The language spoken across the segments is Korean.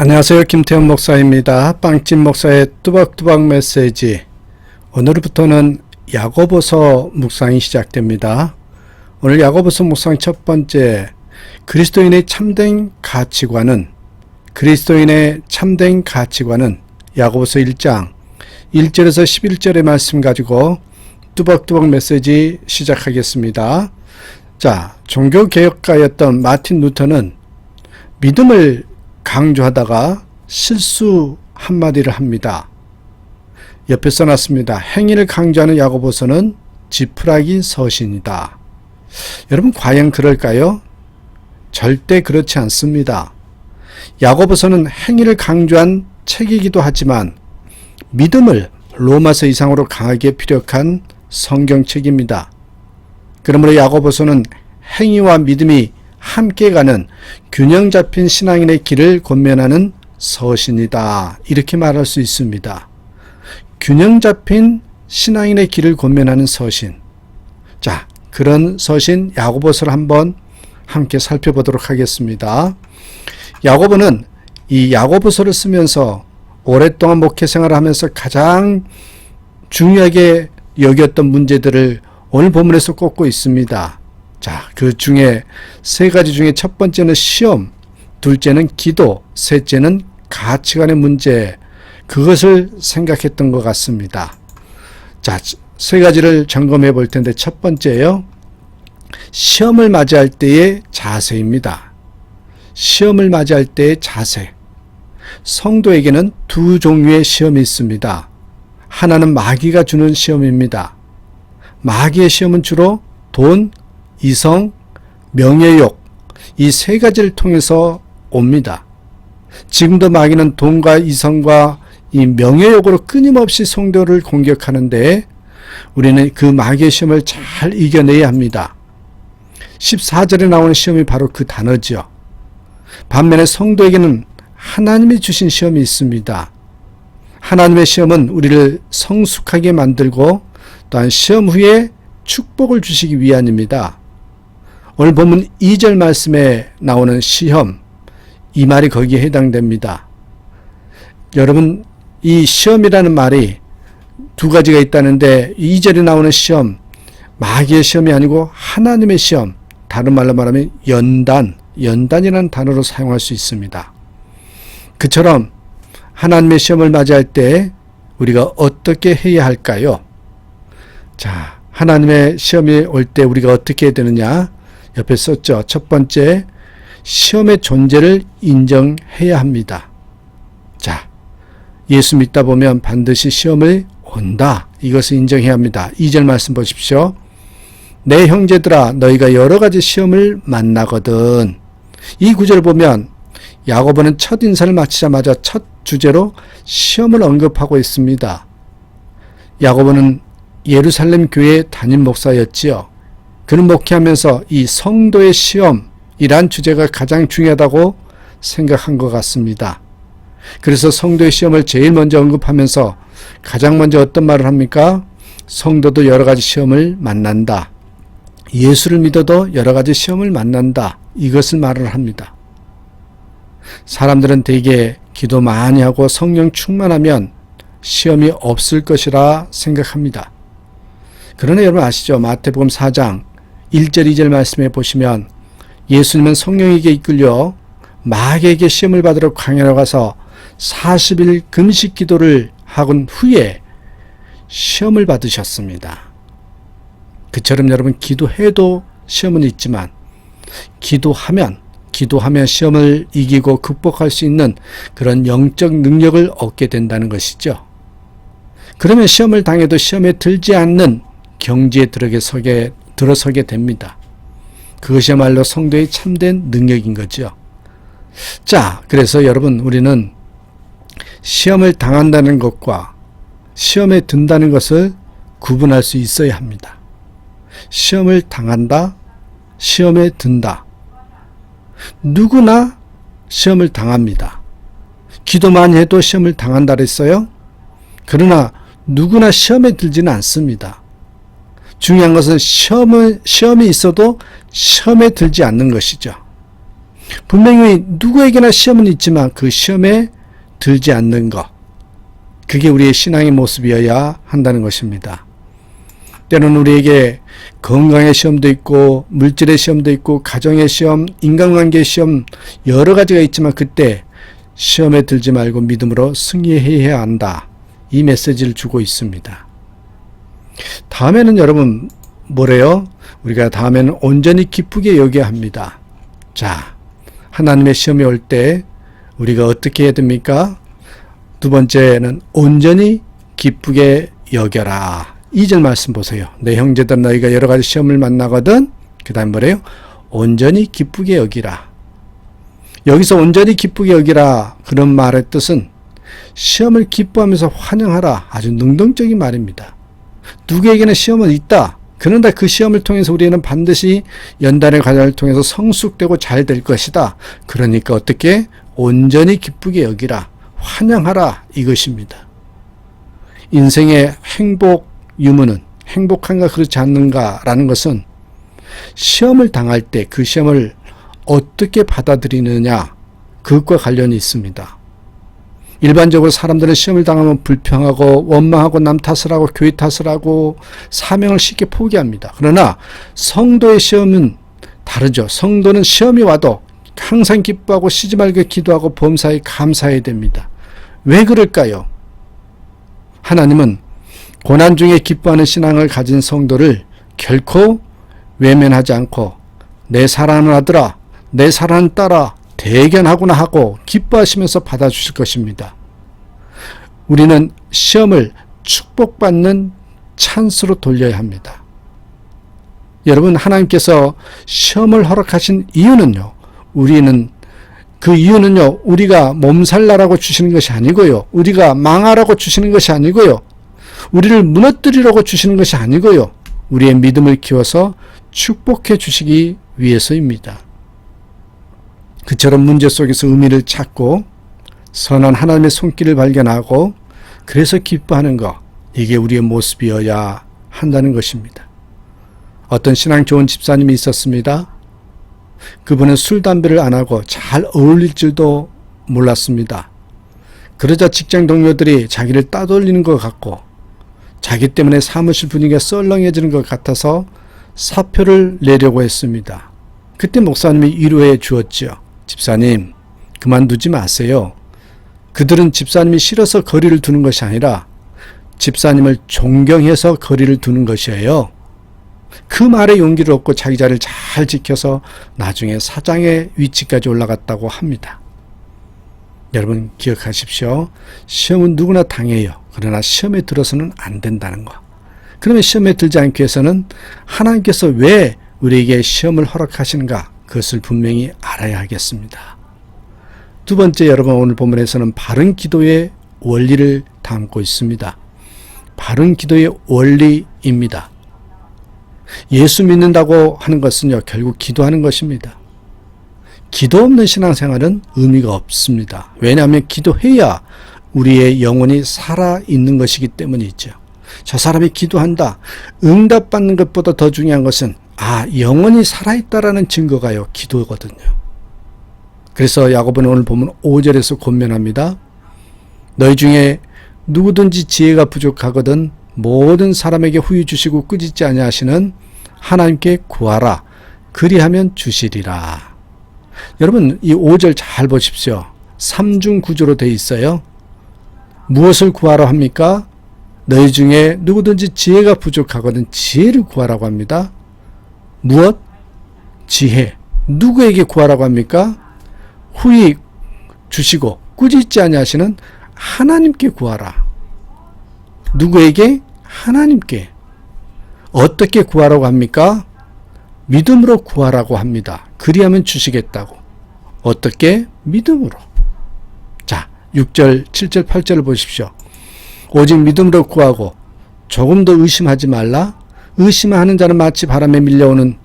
안녕하세요. 김태현 목사입니다. 빵집 목사의 뚜벅뚜벅 메시지. 오늘부터는 야고보서 묵상이 시작됩니다. 오늘 야고보서 묵상 첫 번째 그리스도인의 참된 가치관은 그리스도인의 참된 가치관은 야고보서 1장 1절에서 11절의 말씀 가지고 뚜벅뚜벅 메시지 시작하겠습니다. 자, 종교개혁가였던 마틴 루터는 믿음을 강조하다가 실수 한마디를 합니다. 옆에 써놨습니다. 행위를 강조하는 야고보서는 지푸라기 서신이다. 여러분 과연 그럴까요? 절대 그렇지 않습니다. 야고보서는 행위를 강조한 책이기도 하지만 믿음을 로마서 이상으로 강하게 피력한 성경책입니다. 그러므로 야고보서는 행위와 믿음이 함께 가는 균형 잡힌 신앙인의 길을 권면하는 서신이다. 이렇게 말할 수 있습니다. 균형 잡힌 신앙인의 길을 권면하는 서신. 자, 그런 서신 야고보서를 한번 함께 살펴보도록 하겠습니다. 야고보는 이 야고보서를 쓰면서 오랫동안 목회 생활을 하면서 가장 중요하게 여겼던 문제들을 오늘 본문에서 꼽고 있습니다. 자, 그 중에 세 가지 중에 첫 번째는 시험, 둘째는 기도, 셋째는 가치관의 문제. 그것을 생각했던 것 같습니다. 자, 세 가지를 점검해 볼 텐데 첫 번째요. 시험을 맞이할 때의 자세입니다. 시험을 맞이할 때의 자세. 성도에게는 두 종류의 시험이 있습니다. 하나는 마귀가 주는 시험입니다. 마귀의 시험은 주로 돈, 이성, 명예욕, 이 세 가지를 통해서 옵니다. 지금도 마귀는 돈과 이성과 이 명예욕으로 끊임없이 성도를 공격하는데 우리는 그 마귀의 시험을 잘 이겨내야 합니다. 14절에 나오는 시험이 바로 그 단어지요. 반면에 성도에게는 하나님이 주신 시험이 있습니다. 하나님의 시험은 우리를 성숙하게 만들고 또한 시험 후에 축복을 주시기 위함입니다. 오늘 본문 2절 말씀에 나오는 시험, 이 말이 거기에 해당됩니다. 여러분, 이 시험이라는 말이 두 가지가 있다는데 2절에 나오는 시험, 마귀의 시험이 아니고 하나님의 시험, 다른 말로 말하면 연단, 연단이라는 단어로 사용할 수 있습니다. 그처럼 하나님의 시험을 맞이할 때 우리가 어떻게 해야 할까요? 자, 하나님의 시험이 올 때 우리가 어떻게 해야 되느냐? 옆에 썼죠. 첫 번째, 시험의 존재를 인정해야 합니다. 자, 예수 믿다 보면 반드시 시험을 온다. 이것을 인정해야 합니다. 2절 말씀 보십시오. 내 형제들아 너희가 여러 가지 시험을 만나거든. 이 구절을 보면 야고보는 첫 인사를 마치자마자 첫 주제로 시험을 언급하고 있습니다. 야고보는 예루살렘 교회 담임 목사였지요. 그는 목회하면서 이 성도의 시험이란 주제가 가장 중요하다고 생각한 것 같습니다. 그래서 성도의 시험을 제일 먼저 언급하면서 가장 먼저 어떤 말을 합니까? 성도도 여러 가지 시험을 만난다. 예수를 믿어도 여러 가지 시험을 만난다. 이것을 말을 합니다. 사람들은 대개 기도 많이 하고 성령 충만하면 시험이 없을 것이라 생각합니다. 그러나 여러분 아시죠? 마태복음 4장 1절 2절 말씀에 보시면 예수님은 성령에게 이끌려 마귀에게 시험을 받으러 광야로 가서 40일 금식 기도를 하곤 후에 시험을 받으셨습니다. 그처럼 여러분 기도해도 시험은 있지만 기도하면 기도하면 시험을 이기고 극복할 수 있는 그런 영적 능력을 얻게 된다는 것이죠. 그러면 시험을 당해도 시험에 들지 않는 경지에 들어서게, 들어서게 됩니다. 그것이야말로 성도의 참된 능력인 거죠. 자, 그래서 여러분, 우리는 시험을 당한다는 것과 시험에 든다는 것을 구분할 수 있어야 합니다. 시험을 당한다, 시험에 든다. 누구나 시험을 당합니다. 기도 많이 해도 시험을 당한다 그랬어요? 그러나 누구나 시험에 들지는 않습니다. 중요한 것은 시험을, 시험이 있어도 시험에 들지 않는 것이죠. 분명히 누구에게나 시험은 있지만 그 시험에 들지 않는 것. 그게 우리의 신앙의 모습이어야 한다는 것입니다. 때로는 우리에게 건강의 시험도 있고 물질의 시험도 있고 가정의 시험, 인간관계의 시험 여러 가지가 있지만 그때 시험에 들지 말고 믿음으로 승리해야 한다. 이 메시지를 주고 있습니다. 다음에는 여러분 뭐래요? 우리가 다음에는 온전히 기쁘게 여겨야 합니다. 자, 하나님의 시험이 올 때 우리가 어떻게 해야 됩니까? 두 번째는 온전히 기쁘게 여겨라. 2절 말씀 보세요. 내 형제들 너희가 여러 가지 시험을 만나거든. 그 다음 뭐래요? 온전히 기쁘게 여기라. 여기서 온전히 기쁘게 여기라. 그런 말의 뜻은 시험을 기뻐하면서 환영하라. 아주 능동적인 말입니다. 누구에게나 시험은 있다. 그런데 그 시험을 통해서 우리는 반드시 연단의 과정을 통해서 성숙되고 잘 될 것이다. 그러니까 어떻게 온전히 기쁘게 여기라. 환영하라. 이것입니다. 인생의 행복 유무는 행복한가 그렇지 않는가라는 것은 시험을 당할 때 그 시험을 어떻게 받아들이느냐 그것과 관련이 있습니다. 일반적으로 사람들은 시험을 당하면 불평하고 원망하고 남 탓을 하고 교회 탓을 하고 사명을 쉽게 포기합니다. 그러나 성도의 시험은 다르죠. 성도는 시험이 와도 항상 기뻐하고 쉬지 말고 기도하고 범사에 감사해야 됩니다. 왜 그럴까요? 하나님은 고난 중에 기뻐하는 신앙을 가진 성도를 결코 외면하지 않고 내 사랑하는 아들아, 내 사랑하는 딸아, 대견하구나 하고 기뻐하시면서 받아주실 것입니다. 우리는 시험을 축복받는 찬스로 돌려야 합니다. 여러분, 하나님께서 시험을 허락하신 이유는요, 우리는 그 이유는요, 우리가 몸살나라고 주시는 것이 아니고요, 우리가 망하라고 주시는 것이 아니고요, 우리를 무너뜨리려고 주시는 것이 아니고요. 우리의 믿음을 키워서 축복해 주시기 위해서입니다. 그처럼 문제 속에서 의미를 찾고 선한 하나님의 손길을 발견하고 그래서 기뻐하는 것 이게 우리의 모습이어야 한다는 것입니다. 어떤 신앙 좋은 집사님이 있었습니다. 그분은 술, 담배를 안 하고 잘 어울릴 줄도 몰랐습니다. 그러자 직장 동료들이 자기를 따돌리는 것 같고 자기 때문에 사무실 분위기가 썰렁해지는 것 같아서 사표를 내려고 했습니다. 그때 목사님이 위로해 주었지요. 집사님, 그만두지 마세요. 그들은 집사님이 싫어서 거리를 두는 것이 아니라 집사님을 존경해서 거리를 두는 것이에요. 그 말에 용기를 얻고 자기 자리를 잘 지켜서 나중에 사장의 위치까지 올라갔다고 합니다. 여러분 기억하십시오. 시험은 누구나 당해요. 그러나 시험에 들어서는 안 된다는 거. 그러면 시험에 들지 않기 위해서는 하나님께서 왜 우리에게 시험을 허락하시는가 그것을 분명히 알아야 하겠습니다. 두 번째 여러분 오늘 본문에서는 바른 기도의 원리를 담고 있습니다. 바른 기도의 원리입니다. 예수 믿는다고 하는 것은요, 결국 기도하는 것입니다. 기도 없는 신앙생활은 의미가 없습니다. 왜냐하면 기도해야 우리의 영혼이 살아 있는 것이기 때문이죠. 저 사람이 기도한다. 응답받는 것보다 더 중요한 것은 아, 영혼이 살아있다라는 증거가요. 기도거든요. 그래서 야고보는 오늘 보면 5절에서 권면합니다. 너희 중에 누구든지 지혜가 부족하거든 모든 사람에게 후유 주시고 꾸짖지 아니하시는 하나님께 구하라. 그리하면 주시리라. 여러분 이 5절 잘 보십시오. 삼중 구조로 되어 있어요. 무엇을 구하라 합니까? 너희 중에 누구든지 지혜가 부족하거든 지혜를 구하라고 합니다. 무엇? 지혜. 누구에게 구하라고 합니까? 후히 주시고 꾸짖지 아니하시는 하나님께 구하라. 누구에게? 하나님께. 어떻게 구하라고 합니까? 믿음으로 구하라고 합니다. 그리하면 주시겠다고. 어떻게? 믿음으로. 자, 6절, 7절, 8절을 보십시오. 오직 믿음으로 구하고 조금 더 의심하지 말라. 의심하는 자는 마치 바람에 밀려오는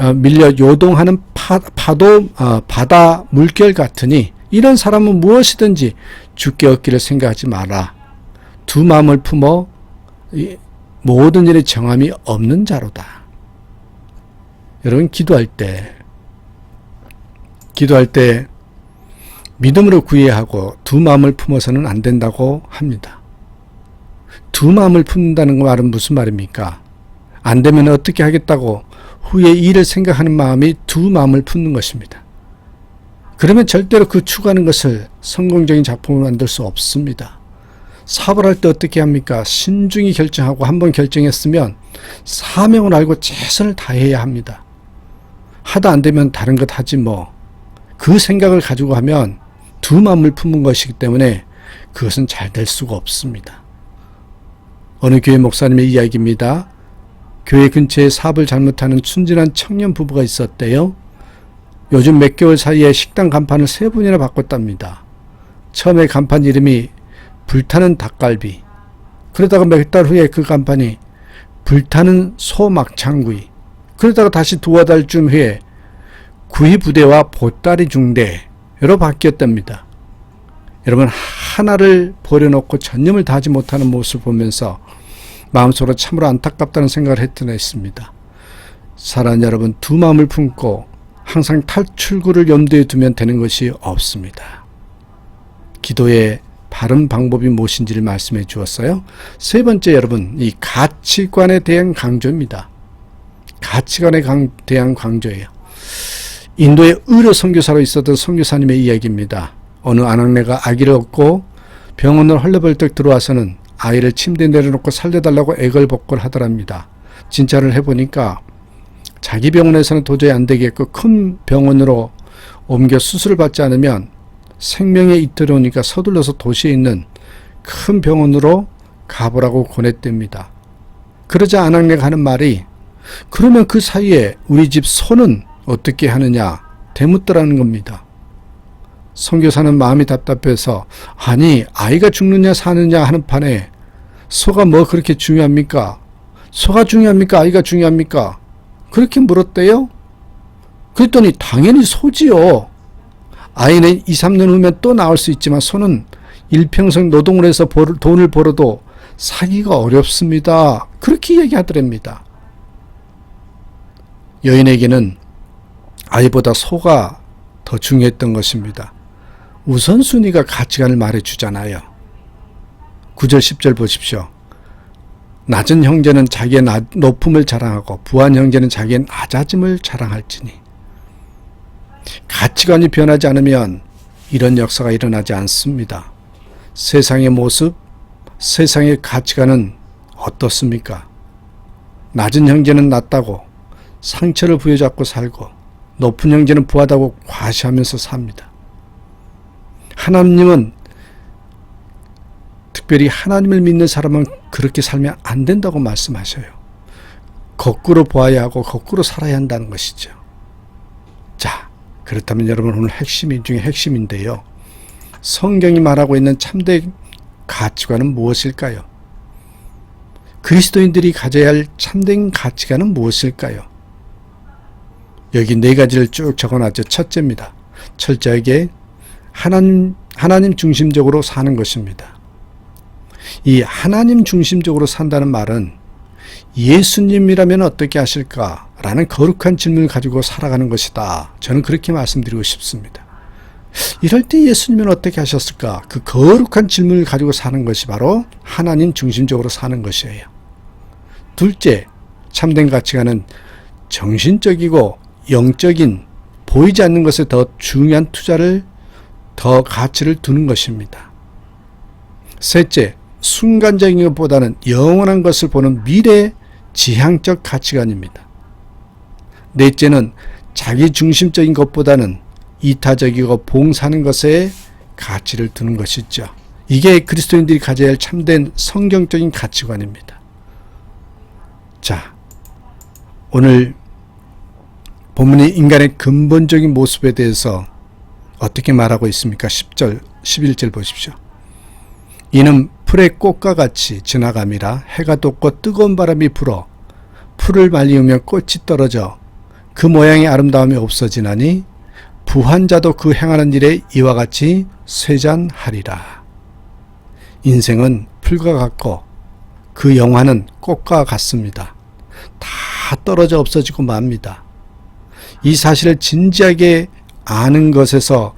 어, 밀려 요동하는 파, 파도 어, 바다 물결 같으니 이런 사람은 무엇이든지 죽게 얻기를 생각하지 마라. 두 마음을 품어 모든 일에 정함이 없는 자로다. 여러분 기도할 때 기도할 때 믿음으로 구해야 하고 두 마음을 품어서는 안 된다고 합니다. 두 마음을 품는다는 말은 무슨 말입니까? 안 되면 어떻게 하겠다고 후에 일을 생각하는 마음이 두 마음을 품는 것입니다. 그러면 절대로 그 추구하는 것을 성공적인 작품을 만들 수 없습니다. 사업을 할 때 어떻게 합니까? 신중히 결정하고 한번 결정했으면 사명을 알고 최선을 다해야 합니다. 하다 안 되면 다른 것 하지 뭐. 그 생각을 가지고 하면 두 마음을 품은 것이기 때문에 그것은 잘 될 수가 없습니다. 어느 교회 목사님의 이야기입니다. 교회 근처에 사업을 잘못하는 순진한 청년 부부가 있었대요. 요즘 몇 개월 사이에 식당 간판을 세 번이나 바꿨답니다. 처음에 간판 이름이 불타는 닭갈비. 그러다가 몇 달 후에 그 간판이 불타는 소막창구이. 그러다가 다시 두어 달쯤 후에 구이부대와 보따리 중대로 바뀌었답니다. 여러분 하나를 버려놓고 전념을 다하지 못하는 모습을 보면서 마음속으로 참으로 안타깝다는 생각을 했던 했습니다. 사랑하는 여러분 두 마음을 품고 항상 탈출구를 염두에 두면 되는 것이 없습니다. 기도의 바른 방법이 무엇인지를 말씀해 주었어요. 세 번째 여러분 이 가치관에 대한 강조입니다. 가치관에 강, 대한 강조예요. 인도의 의료 선교사로 있었던 선교사님의 이야기입니다. 어느 아낙네가 아기를 얻고 병원을 헐레벌떡 들어와서는 아이를 침대에 내려놓고 살려달라고 애걸복걸 하더랍니다. 진짜를 해보니까 자기 병원에서는 도저히 안 되겠고 큰 병원으로 옮겨 수술을 받지 않으면 생명에 이틀오니까 서둘러서 도시에 있는 큰 병원으로 가보라고 권했답니다. 그러자 아낙네가 하는 말이 그러면 그 사이에 우리 집 소는 어떻게 하느냐 대묻더라는 겁니다. 선교사는 마음이 답답해서 아니 아이가 죽느냐 사느냐 하는 판에 소가 뭐 그렇게 중요합니까? 소가 중요합니까? 아이가 중요합니까? 그렇게 물었대요. 그랬더니 당연히 소지요. 아이는 2, 3년 후면 또 나올 수 있지만 소는 일평생 노동을 해서 돈을 벌어도 사기가 어렵습니다. 그렇게 얘기하더랍니다. 여인에게는 아이보다 소가 더 중요했던 것입니다. 우선순위가 가치관을 말해주잖아요. 9절 10절 보십시오. 낮은 형제는 자기의 높음을 자랑하고 부한 형제는 자기의 낮아짐을 자랑할지니 가치관이 변하지 않으면 이런 역사가 일어나지 않습니다. 세상의 모습, 세상의 가치관은 어떻습니까? 낮은 형제는 낮다고 상처를 부여잡고 살고 높은 형제는 부하다고 과시하면서 삽니다. 하나님은 특별히 하나님을 믿는 사람은 그렇게 살면 안 된다고 말씀하셔요. 거꾸로 보아야 하고 거꾸로 살아야 한다는 것이죠. 자, 그렇다면 여러분 오늘 핵심 중에 핵심인데요. 성경이 말하고 있는 참된 가치관은 무엇일까요? 그리스도인들이 가져야 할 참된 가치관은 무엇일까요? 여기 네 가지를 쭉 적어놨죠. 첫째입니다. 철저하게 하나님, 하나님 중심적으로 사는 것입니다. 이 하나님 중심적으로 산다는 말은 예수님이라면 어떻게 하실까? 라는 거룩한 질문을 가지고 살아가는 것이다. 저는 그렇게 말씀드리고 싶습니다. 이럴 때 예수님은 어떻게 하셨을까? 그 거룩한 질문을 가지고 사는 것이 바로 하나님 중심적으로 사는 것이에요. 둘째, 참된 가치관은 정신적이고 영적인 보이지 않는 것에 더 중요한 투자를 더 가치를 두는 것입니다. 셋째, 순간적인 것보다는 영원한 것을 보는 미래 지향적 가치관입니다. 넷째는 자기 중심적인 것보다는 이타적이고 봉사하는 것에 가치를 두는 것이죠. 이게 그리스도인들이 가져야 할 참된 성경적인 가치관입니다. 자, 오늘 본문의 인간의 근본적인 모습에 대해서 어떻게 말하고 있습니까? 10절, 11절 보십시오. 이는 풀의 꽃과 같이 지나감이라 해가 돋고 뜨거운 바람이 불어 풀을 말리우며 꽃이 떨어져 그 모양의 아름다움이 없어지나니 부한 자도 그 행하는 일에 이와 같이 쇠잔하리라. 인생은 풀과 같고 그 영화는 꽃과 같습니다. 다 떨어져 없어지고 맙니다. 이 사실을 진지하게 아는 것에서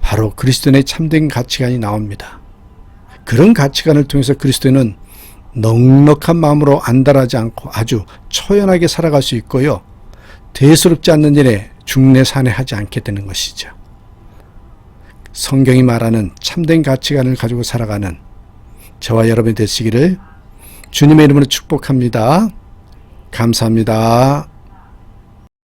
바로 그리스도인의 참된 가치관이 나옵니다. 그런 가치관을 통해서 그리스도인은 넉넉한 마음으로 안달하지 않고 아주 초연하게 살아갈 수 있고요. 대수롭지 않는 일에 중내산해하지 않게 되는 것이죠. 성경이 말하는 참된 가치관을 가지고 살아가는 저와 여러분이 되시기를 주님의 이름으로 축복합니다. 감사합니다.